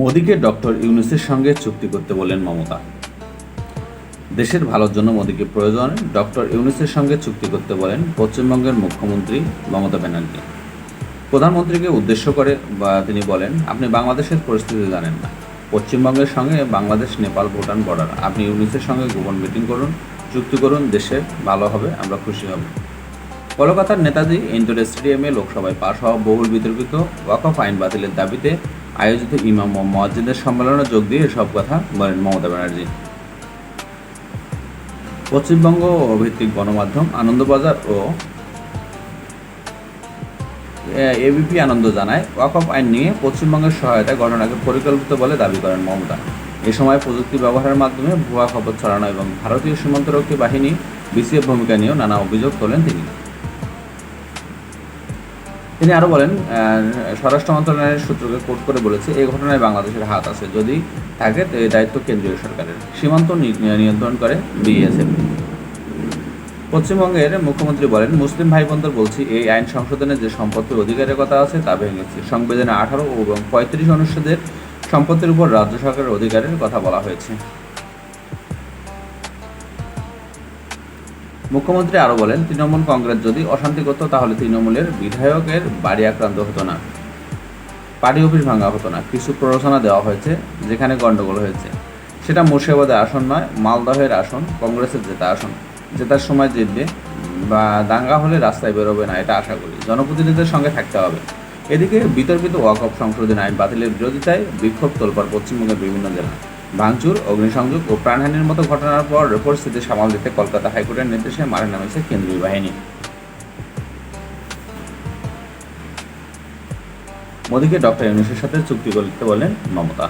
মোদীকে ডক্টর ইউনুসের সঙ্গে চুক্তি করতে বললেন মমতা। দেশের ভালোর জন্য মোদীকে প্রয়োজন ডক্টর ইউনুসের সঙ্গে চুক্তি করতে বলেন পশ্চিমবঙ্গের মুখ্যমন্ত্রী মমতা ব্যানার্জি। প্রধানমন্ত্রীকে উদ্দেশ্য করে তিনি বলেন, আপনি বাংলাদেশের পরিস্থিতি জানেন না। পশ্চিমবঙ্গের সঙ্গে বাংলাদেশ, নেপাল, ভুটান বর্ডার আপনি ইউনুসের সঙ্গে গোপন মিটিং করুন, চুক্তি করুন, দেশে ভালো হবে, আমরা খুশি হব। কলকাতার নেতাজি ইন্ডোর স্টেডিয়ামে লোকসভায় পাশ হওয়া বহুল বিতর্কিত ওয়াকফ আইন বাতিলের দাবিতে আয়োজিত ইমাম ও মসজিদের সম্মেলনে যোগ দিয়ে এসব কথা বলেন মমতা ব্যানার্জি। পশ্চিমবঙ্গ ভিত্তিক গণমাধ্যম আনন্দবাজার ও এবিপি আনন্দ জানায় ওয়াকফ আইন নিয়ে পশ্চিমবঙ্গের সহায়তায় ঘটনাকে পরিকল্পিত বলে দাবি করেন মমতা। এ সময় প্রযুক্তি ব্যবহারের মাধ্যমে ভুয়া খবর ছড়ানো এবং ভারতীয় সীমান্তরক্ষী বাহিনী বিসিএফ ভূমিকা নিয়েও নানা অভিযোগ তোলেন তিনি। তিনি আরও বলেন স্বরাষ্ট্র মন্ত্রণালয়ের সূত্রকে কোট করে বলেছে, এই ঘটনায় বাংলাদেশের হাত আছে। যদি থাকে দায়িত্ব কেন্দ্রীয় সরকারের। সীমান্ত নিয়ন্ত্রণ করে বিএসএফ। পশ্চিমবঙ্গের মুখ্যমন্ত্রী বলেন, মুসলিম ভাই বোনদের বলছি, এই আইন সংশোধনে যে সম্পত্তির অধিকারের কথা আছে, তা ভেঙেছে সংবিধানে আঠারো এবং পঁয়ত্রিশ অনুচ্ছেদের সম্পত্তির উপর রাজ্য সরকারের অধিকারের কথা বলা হয়েছে। মুখ্যমন্ত্রী আরও বলেন, তৃণমূল কংগ্রেস যদি অশান্তি করত তাহলে তৃণমূলের বিধায়কের বাড়ি আক্রান্ত হতো না, পার্টি অফিস ভাঙা হতো না। কিছু প্ররোচনা দেওয়া হয়েছে, যেখানে গণ্ডগোল হয়েছে। সেটা মুর্শিদাবাদের আসন নয়, মালদহের আসন, কংগ্রেসের জেতা আসন। জেতার সময় জিতবে বা দাঙ্গা হলে রাস্তায় বেরোবে না, এটা আশা করি। জনপ্রতিনিধিদের সঙ্গে থাকতে হবে। এদিকে বিতর্কিত ওয়াকফ সংশোধনী আইন বাতিলের বিরোধিতায় বিক্ষোভ তোলপার পশ্চিমবঙ্গের বিভিন্ন জেলা। ভাঙচুর, অগ্নিসংযোগ ও প্রাণহানির মতো ঘটনার পর পরিস্থিতি সামাল দিতে কলকাতা হাইকোর্টের নির্দেশে মারে নামেছে কেন্দ্রীয় বাহিনী। মোদীকে ডক্টর ইউনুসের সাথে চুক্তি করতে বলেন মমতা।